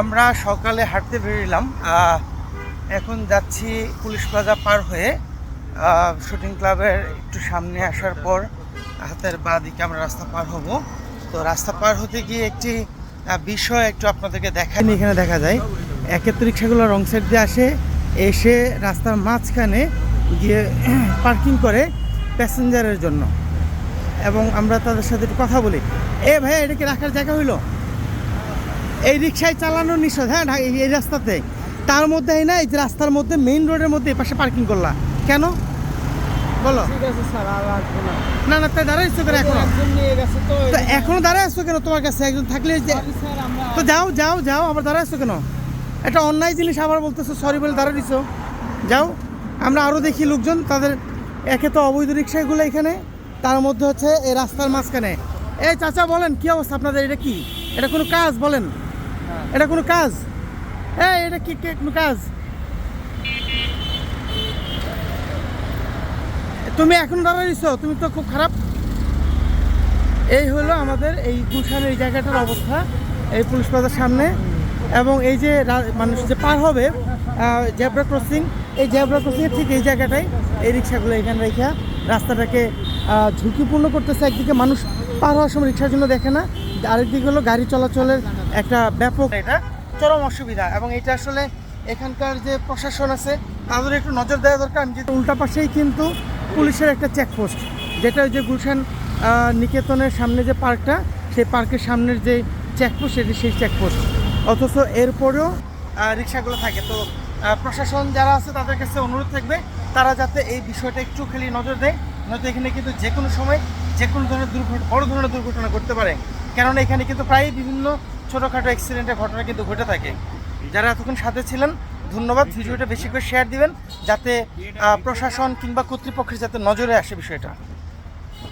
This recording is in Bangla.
আমরা সকালে হাঁটতে বেরিয়েলাম এখন যাচ্ছি পুলিশ প্লাজা পার হয়ে শুটিং ক্লাবের একটু সামনে আসার পর হাতের বাঁ দিকে আমরা রাস্তা পার হব। তো রাস্তা পার হতে গিয়ে একটি বিষয় একটু আপনাদেরকে দেখাই। এখানে দেখা যায় একের তো রিক্সাগুলো রং সাইড দিয়ে আসে, এসে রাস্তার মাঝখানে গিয়ে পার্কিং করে প্যাসেঞ্জারের জন্য। এবং আমরা তাদের সাথে একটু কথা বলি। এ ভাই, এটা কি রাখার জায়গা হইল? এই রিক্সায় চালানো নিষেধ হ্যাঁ এই- রাস্তাতে। তার মধ্যে এই না এই যে রাস্তার মধ্যে মেইন রোডের মধ্যে এই পাশে পার্কিং করলা। কেন? বলো। না। না তাই দাঁড়াইছো কেন এখনও? তো এখনও দাঁড়াইছো কেন তোমার কাছে? একজন থাকলে তো যাও যাও যাও আবার দাঁড়াইছো কেন? এটা অন্যায় জিনিস আবার বলতেছো সরি বলে দাঁড়া দিছো। যাও আমরা আরও দেখি লোকজন তাদের একে তো অবৈধ রিক্সাগুলো এখানে তার মধ্যে হচ্ছে এই রাস্তার মাঝখানে। এই চাচা বলেন কি অবস্থা আপনাদের? এটা কি? এটা কোনো কাজ? বলেন। এটা কোনো কাজ? হ্যাঁ এটা কি কোনো কাজ? তুমি এখন দাঁড়াইছো তুমি তো খুব খারাপ। এই হলো আমাদের এই গুলশানের এই জায়গাটার অবস্থা, এই পুলিশ প্লাজার সামনে। এবং এই যে মানুষ যে পার হবে জেব্রা ক্রসিং, এই জেব্রা ক্রসিংয়ের ঠিক এই জায়গাটায় এই রিক্সাগুলো এখানে রেখে রাস্তাটাকে ঝুঁকিপূর্ণ করতেছে। একদিকে মানুষ পার হওয়ার সময় রিক্সার জন্য দেখে না আরেকদিকে হলো গাড়ি চলাচলের একটা ব্যাপক এটা চরম অসুবিধা এবং এটা আসলে এখানকার যে প্রশাসন আছে তাদের একটু নজর দেওয়া দরকার। আমি যেটা উল্টা পাশেই কিন্তু পুলিশের একটা চেকপোস্ট যেটা ওই যে গুলশান নিকেতনের সামনে যে পার্কটা সেই পার্কের সামনের যে চেকপোস্ট সেটি সেই চেকপোস্ট অথচ এরপরেও রিক্সাগুলো থাকে। তো প্রশাসন যারা আছে তাদের কাছে অনুরোধ থাকবে তারা যাতে এই বিষয়টা একটু খালি নজর দেয়। নয়তো এখানে কিন্তু যে কোনো সময় যে কোনো ধরনের দুর্ঘটনা, বড় ধরনের দুর্ঘটনা ঘটতে পারে। কেননা এখানে কিন্তু প্রায় বিভিন্ন ছোটোখাটো অ্যাক্সিডেন্টের ঘটনা কিন্তু ঘটে থাকে। যারা এতক্ষণ সাথে ছিলেন, ধন্যবাদ। ভিডিওটা বেশি করে শেয়ার দিবেন, যাতে প্রশাসন কিংবা কর্তৃপক্ষের যাতে নজরে আসে বিষয়টা।